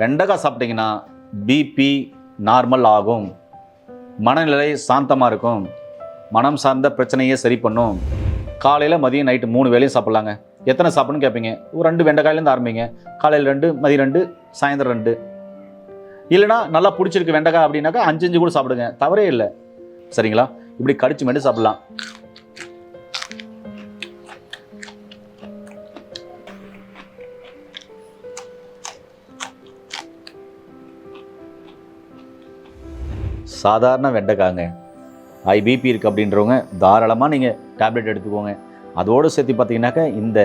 வெண்டைக்காய் சாப்பிட்டீங்கன்னா BP normal ஆகும். மனநிலை சாந்தமாக இருக்கும். மனம் சார்ந்த பிரச்சனையே சரி பண்ணும். காலையில் மதியம் நைட்டு மூணு வேளையும் சாப்பிட்லாங்க. எத்தனை சாப்பிட்ணுன்னு கேட்பீங்க ஒரு ரெண்டு வெண்டைக்காயிலேருந்து ஆரம்பிங்க. காலையில் ரெண்டு மதியம் ரெண்டு சாயந்தரம் ரெண்டு. இல்லைனா நல்லா பிடிச்சிருக்கு வெண்டைக்காய் அப்படின்னாக்கா அஞ்சு அஞ்சு கூட சாப்பிடுங்க. தவறே இல்லை. சரிங்களா? இப்படி கடிச்சு மட்டும் சாப்பிட்லாம். சாதாரண வெண்டைக்காங்க. ஐபிபி இருக்குது அப்படின்றவங்க தாராளமாக நீங்கள் டேப்லெட் எடுத்துக்கோங்க. அதோடு சேர்த்து பார்த்தீங்கன்னாக்கா இந்த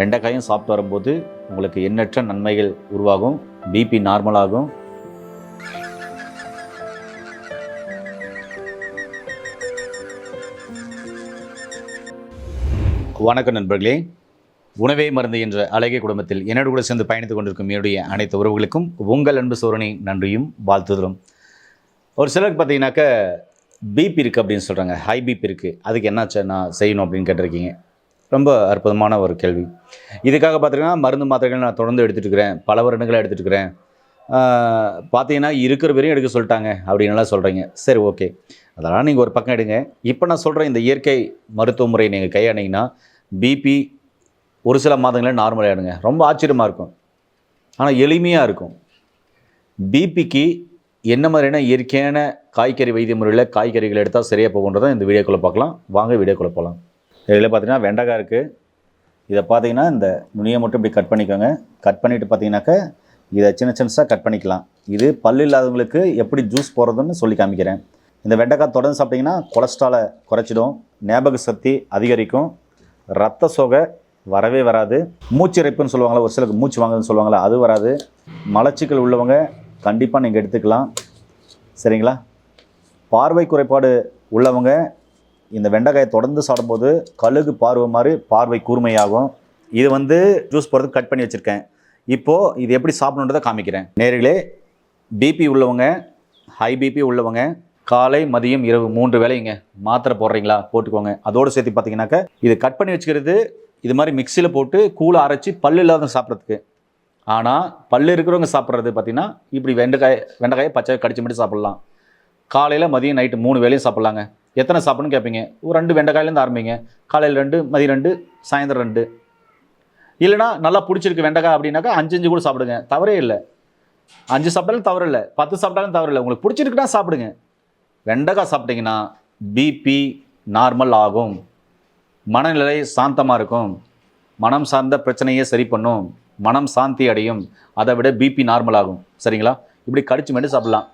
வெண்டைக்காயும் சாப்பிட்டு வரும்போது உங்களுக்கு எண்ணற்ற நன்மைகள் உருவாகும். பிபி நார்மலாகும் வணக்கம் நண்பர்களே. உணவே மருந்து என்ற அழகிய குடும்பத்தில் என்னோடு கூட சேர்ந்து பயணித்துக் கொண்டிருக்கும் என்னுடைய அனைத்து உறவுகளுக்கும் உங்கள் அன்பு சோரணி நன்றியும் வாழ்த்துதலும். ஒரு சிலருக்கு பார்த்தீங்கன்னாக்க பிபி இருக்குது அப்படின்னு சொல்கிறாங்க ஹை பிபி இருக்குது அதுக்கு என்னாச்சு நான் செய்யணும் அப்படின்னு கேட்டிருக்கீங்க. ரொம்ப அற்புதமான ஒரு கேள்வி. இதுக்காக பார்த்தீங்கன்னா மருந்து மாத்திரைகள் நான் தொடர்ந்து எடுத்துகிட்டு இருக்கிறேன். பல வருடங்களாக எடுத்துகிட்டு இருக்கிறேன். பார்த்தீங்கன்னா இருக்கிற வரையும் எடுக்க சொல்லிட்டாங்க அப்படின்னுலாம் சொல்கிறீங்க சரி ஓகே. அதெல்லாம் நீங்கள் ஒரு பக்கம் எடுங்க. இப்போ நான் சொல்கிறேன் இந்த இயற்கை மருத்துவ முறையை நீங்கள் கையாண்டிங்கன்னா பிபி ஒரு சில மாதங்களே நார்மலாக ஆகிடுங்க ரொம்ப ஆச்சரியமாக இருக்கும். ஆனால் எளிமையாக இருக்கும். பிபிக்கு என்ன மாதிரியான இயற்கையான காய்கறி வைத்திய முறையில் காய்கறிகள் எடுத்தால் சரியாக போகுன்றதை இந்த வீடியோக்குள்ளே பார்க்கலாம். வாங்க வீடியோக்குள்ளே போகலாம் இதில் பார்த்தீங்கன்னா வெண்டைக்காய் இருக்குது இதை பார்த்தீங்கன்னா இந்த நுனியை மட்டும் இப்படி கட் பண்ணிக்கோங்க. கட் பண்ணிவிட்டு பார்த்தீங்கன்னாக்கா இதை சின்ன சின்னசாக கட் பண்ணிக்கலாம். இது பல்லு இல்லாதவங்களுக்கு எப்படி ஜூஸ் போடுறதுன்னு சொல்லி காமிக்கிறேன். இந்த வெண்டைக்காய் தொடர்ந்து சாப்பிட்டிங்கன்னா கொலஸ்ட்ராலை குறைச்சிடும் ஞாபக சக்தி அதிகரிக்கும் ரத்த சோகை வரவே வராது. மூச்சு இறைப்புன்னு சொல்லுவாங்களா ஒரு சிலருக்கு மூச்சு வாங்குதுன்னு சொல்லுவாங்களா அது வராது. மலச்சிக்கல் உள்ளவங்க கண்டிப்பாக நீங்கள் எடுத்துக்கலாம். சரிங்களா? பார்வை குறைபாடு உள்ளவங்க இந்த வெண்டைக்காயை தொடர்ந்து சாப்பிடும்போது கழுகு பார்வை மாதிரி பார்வை கூர்மையாகும். இது வந்து ஜூஸ் போடுறதுக்கு கட் பண்ணி வச்சுருக்கேன். இப்போது இது எப்படி சாப்பிடணுன்றதை காமிக்கிறேன். நேர்களே பிபி உள்ளவங்க ஹை பிபி உள்ளவங்க காலை மதியம் இரவு மூன்று வேலைங்க மாத்திரை போடுறீங்களா? போட்டுக்கோங்க. அதோடு சேர்த்து பார்த்தீங்கன்னாக்கா இது கட் பண்ணி வச்சுக்கிறது இது மாதிரி மிக்சியில் போட்டு கூழ அரைச்சி பல்லு இல்லாத சாப்பிட்றதுக்கு. ஆனால் பல்லு இருக்கிறவங்க சாப்பிட்றது பார்த்தீங்கன்னா இப்படி வெண்டைக்காய் வெண்டைக்காயை பச்சை கடிச்சு மட்டும் சாப்பிட்லாம். காலையில் மதியம் நைட்டு மூணு வேளையும் சாப்பிட்லாங்க. எத்தனை சாப்பிட்ணுன்னு கேட்பீங்க ஒரு ரெண்டு வெண்டைக்காயிலேருந்து ஆரம்பிங்க. காலையில் ரெண்டு மதியம் ரெண்டு சாயந்தரம் ரெண்டு. இல்லைனா நல்லா பிடிச்சிருக்கு வெண்டைக்காய் அப்படின்னாக்கா அஞ்சு அஞ்சு கூட சாப்பிடுங்க. தவறே இல்லை. அஞ்சு சாப்பிட்டாலும் தவறு இல்லை பத்து சாப்பிட்டாலும் தவறு இல்லை உங்களுக்கு பிடிச்சிருக்குன்னா சாப்பிடுங்க. வெண்டைக்காய் சாப்பிட்டீங்கன்னா பிபி நார்மல் ஆகும். மனநிலை சாந்தமாக இருக்கும். மனம் சார்ந்த பிரச்சனையே சரி பண்ணும். மனம் சாந்தி அடையும். அதை விட பிபி நார்மல் ஆகும். சரிங்களா? இப்படி கடிச்சு மட்டும் சாப்பிடலாம்.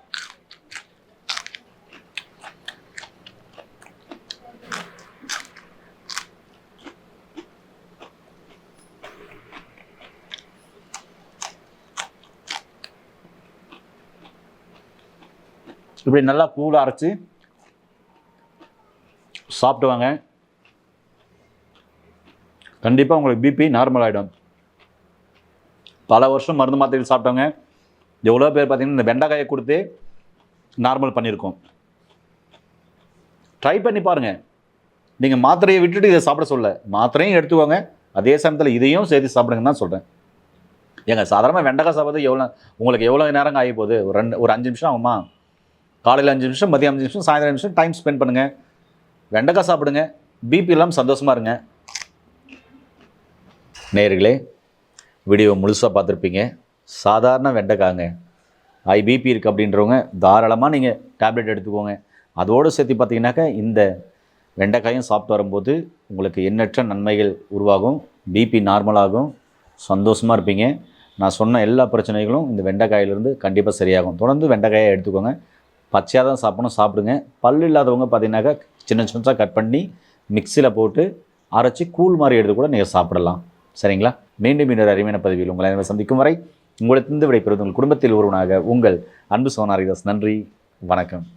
இப்படி நல்லா கூலாக அரைச்சி சாப்பிட்டு வாங்க. கண்டிப்பாக உங்களுக்கு பிபி நார்மல் ஆகிடும் பல வருஷம் மருந்து மாத்திரைகள் சாப்பிட்டவங்க எவ்வளோ பேர் பார்த்தீங்கன்னா இந்த வெண்டைக்காயை கொடுத்து நார்மல் பண்ணியிருக்கோம். ட்ரை பண்ணி பாருங்கள் நீங்கள் மாத்திரையை விட்டுட்டு இதை சாப்பிட சொல்ல. மாத்திரையும் எடுத்துக்கோங்க. அதே சமயத்தில் இதையும் சேர்த்து சாப்பிடுங்கன்னு தான் சொல்கிறேன் ஏங்க சாதாரணமாக வெண்டைக்காய் சாப்பிட்றது எவ்வளோ உங்களுக்கு எவ்வளோ நேரம் ஆகி போகுது? ஒரு ரெண்டு ஒரு அஞ்சு நிமிஷம் ஆகுமா? காலையில் அஞ்சு நிமிஷம் மதியம் அஞ்சு நிமிஷம் சாயந்தரம் அஞ்சு நிமிஷம் டைம் ஸ்பெண்ட் பண்ணுங்கள் வெண்டைக்காய் சாப்பிடுங்க. பிபி இல்லாமல் சந்தோஷமாக இருங்க. நேர்களே வீடியோ முழுசாக பார்த்துருப்பீங்க. சாதாரண வெண்டைக்காங்க. ஐ பிபி இருக்குது அப்படின்றவங்க தாராளமாக நீங்கள் டேப்லெட் எடுத்துக்கோங்க. அதோடு சேர்த்து பார்த்தீங்கன்னாக்கா இந்த வெண்டைக்காயும் சாப்பிட்டு வரும்போது உங்களுக்கு எண்ணற்ற நன்மைகள் உருவாகும். பிபி நார்மலாகும் சந்தோஷமாக இருப்பீங்க. நான் சொன்ன எல்லா பிரச்சனைகளும் இந்த வெண்டைக்காயிலிருந்து கண்டிப்பாக சரியாகும். தொடர்ந்து வெண்டைக்காயை எடுத்துக்கோங்க. பச்சையாக தான் சாப்பிடணும் சாப்பிடுங்க. பல் இல்லாதவங்க பார்த்தீங்கன்னாக்கா சின்ன சின்னதாக கட் பண்ணி மிக்சியில் போட்டு அரைச்சி கூழ் மாதிரி எடுத்து கூட நீங்கள் சாப்பிடலாம். சரிங்களா? மீண்டும் இன்னொரு அருமையான பதவியில் உங்களை அனைவரும் சந்திக்கும் வரை உங்களிடத்திலிருந்து விடைபெறுவது உங்கள் குடும்பத்தில் ஒருவனாக உங்கள் அன்பு சோனாரிதாஸ். நன்றி வணக்கம்.